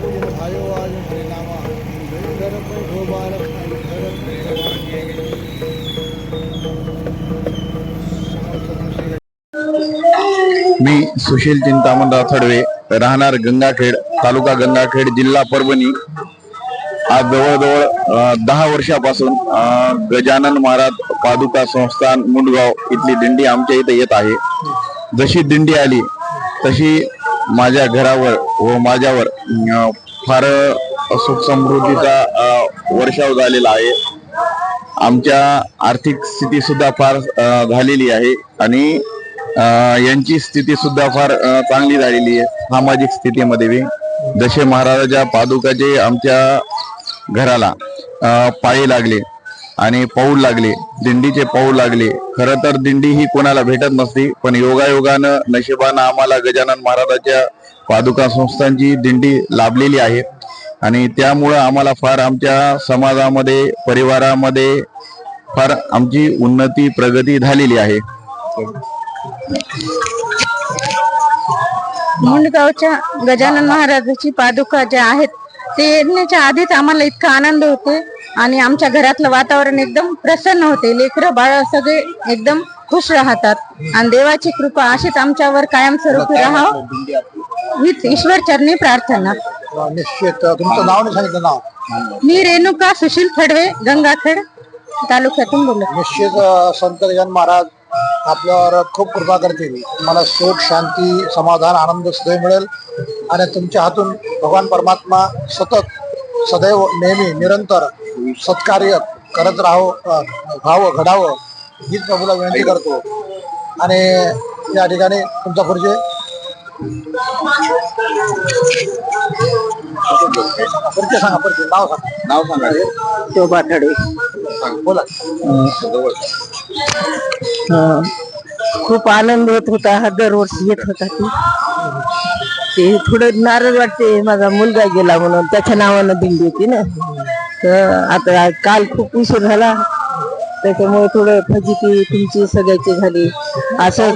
पूजन भायो आज हरिनामा घर पैठो बालक घर मी सुशील चिंतामणराव थडवे राहणार गंगाखेड तालुका गंगाखेड जिल्हा परभणी. आज जवळजवळ दहा वर्षापासून गजानन महाराज पादुका संस्थान मुंडगाव इथली दिंडी आमच्या इथे येत आहे. जशी दिंडी आली तशी माझ्या घरावर व माझ्यावर फार सुख समृद्धीचा वर्षाव झालेला आहे. आमच्या आर्थिक स्थिती सुद्धा फार झालेली आहे आणि यांची स्थिती सुद्धा फार चांगली झालेली आहे सामाजिक स्थितीमध्ये बी. जसे महाराजाच्या पादुकाचे आमच्या घराला पायी लागले आणि पाऊल लागले. दिंडीचे पाऊल लागले. खर तर दिंडी ही कोणाला भेटत नसती पण योगायोगानं नशिबानं आम्हाला गजानन महाराजाच्या पादुका संस्थांची दिंडी लाभलेली आहे. आणि त्यामुळं आम्हाला फार आमच्या समाजामध्ये परिवारामध्ये फार आमची उन्नती प्रगती झालेली आहे. मुंडगावच्या गजानन महाराजाची पादुका ज्या आहेत ते येण्याच्या आधीच आम्हाला इतका आनंद होते आणि आमच्या घरातलं वातावरण एकदम प्रसन्न होते. लेकरं बाळ सगळे एकदम खुश राहतात. आणि देवाची कृपा अशीच आमच्यावर कायमस्वरूपी राहावं. हीच ईश्वर चरणी प्रार्थना. निश्चित. तुमचं नाव नाही सांगितलं नाव? मी रेणुका सुशील फडवे गंगाखेड तालुक्यातून बोलत निश्चित संत गजानन महाराज आपल्यावर खूप कृपा करतील. तुम्हाला सुख शांती समाधान आनंद सदैव मिळेल. आणि तुमच्या हातून भगवान परमात्मा सतत सदैव नेहमी निरंतर सत्कार्य करत राहो व्हावं घडावं हीच प्रभूला विनंती करतो. आणि या ठिकाणी तुमचा परिचय. परिचय सांगा परिचय नाव सांगा. नाव सांगा. शोभा थडे बोला. खूप आनंद होत होता हा दरवर्षी येत होता ती. ते थोडं नाराज वाटते माझा मुलगा गेला म्हणून त्याच्या नावानं दिंडी होती ना. तर आता काल खूप उशीर झाला. त्याच्यामुळे थोडं फजिती तुमची सगळ्याची झाली. असं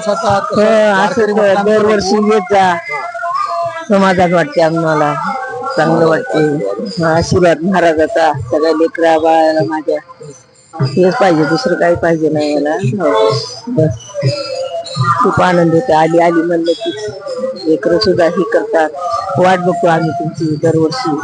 असं दरवर्षी येत जा. समाधान वाटते आम्हाला. चांगलं वाटते. आशीर्वाद महाराजाचा. सगळ्या लेकरा बाळाला माझ्या. हेच पाहिजे दुसरं काही पाहिजे नाही मला. हो. बस. खूप आनंद होतो. आली आली म्हणलं की लेकरं सुद्धा हे करतात. वाट बघतो आम्ही तुमची दरवर्षी.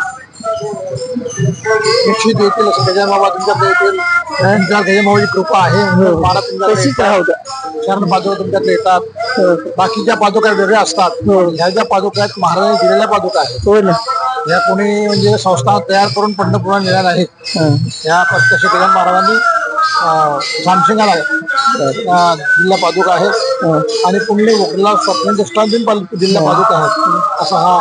निश्चित येतील असं गजानन बाबा तुमच्याकडे येतील तुमच्या गजानन बाबाची कृपा आहे महाराज तुमच्याकडे तशीच. राहू द्या. पादुका तुमच्याकडे येतात. हो. बाकीच्या पादुका वेगळ्या असतात. ह्या ज्या पादुका आहेत महाराजांनी दिलेल्या पादुका आहेत. हो ना. या कोणी म्हणजे संस्था तयार करून पंढरपुरात नेल्या नाहीत. हं. या प्रत्यक्ष गजानन महाराजांनी सामसिंगाला दिलेल्या पादुका आहेत. आणि पुण्य वकरीला स्वप्न दृष्टांतून दिलेल्या पादुका आहेत. असा हा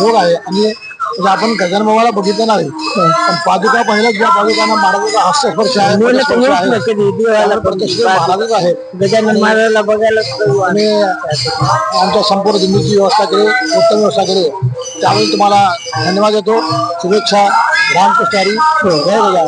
योग आहे. आणि म्हणजे आपण गजानन बाबाला बघितलं नाही. पण पादुका पहिल्याच ज्या पादुकांना महाराजाचा हास्यस्पर्श आहे. येत आहे, प्रत्यक्ष महाराजच आहे. गजानन महाराजाला बघायला आणि आमच्या संपूर्ण दिल्लीची व्यवस्था केली उत्तम व्यवस्था केली. त्यामुळे तुम्हाला धन्यवाद देतो. शुभेच्छा. रामकृष्ण हरी. जय गजानन